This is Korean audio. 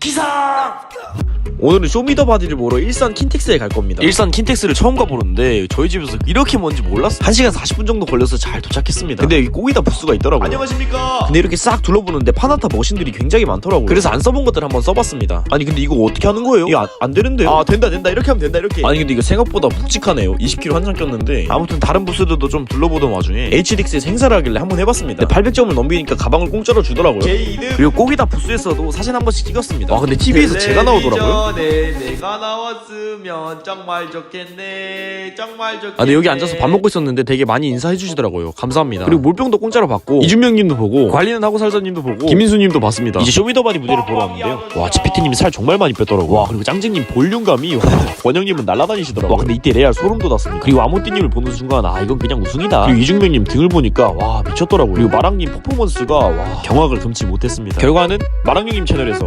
기상! 오늘은 쇼미더바디를 보러 일산 킨텍스에 갈 겁니다. 일산 킨텍스를 처음 가보는데 저희 집에서 이렇게 먼지 몰랐어요. 1시간 40분 정도 걸려서 잘 도착했습니다. 근데 여기 꼬이다 부스가 있더라고요. 안녕하십니까? 근데 이렇게 싹 둘러보는데 파나타 머신들이 굉장히 많더라고요. 그래서 안 써본 것들 한번 써봤습니다. 아니 근데 이거 어떻게 하는 거예요? 이거 안, 안 되는데요? 아 된다 된다 이렇게 하면 된다 이렇게. 아니 근데 이거 생각보다 묵직하네요 20kg 한 장 꼈는데 아무튼 다른 부스들도 좀 둘러보던 와중에 HDX에서 행사를 하길래 한번 해봤습니다 800점을 넘기니까 가방을 공짜로 주더라고요 그리고 꼬기다 부스에서도 사진 한 번씩 찍었습니다 와 근데 TV에서 제가 나오더라고요 텔레비전에 내가 나왔으면 정말 좋겠네. 정말 좋겠네. 아 근데 여기 앉아서 밥 먹고 있었는데 되게 많이 인사해 주시더라고요. 감사합니다. 그리고 몰병도 공짜로 받고 이준명 님도 보고 관리는 하고 살자님도 보고 김민수 님도 봤습니다. 이제 쇼미더바디 무대를 보러 왔는데요. 와 지피티님이 살 정말 많이 뺐더라고요. 와 그리고 짱쟁님 볼륨감이 와, 원영님은 날아다니시더라고요. 와 근데 이때 레알 소름 돋았습니다. 그리고 아모띠님을 보는 순간 아 이건 그냥 우승이다. 그리고 이중명님 등을 보니까 와 미쳤더라고요. 그리고 마랑님 퍼포먼스가 와 경악을 금치 못했습니다. 결과는 마랑님님 채널에서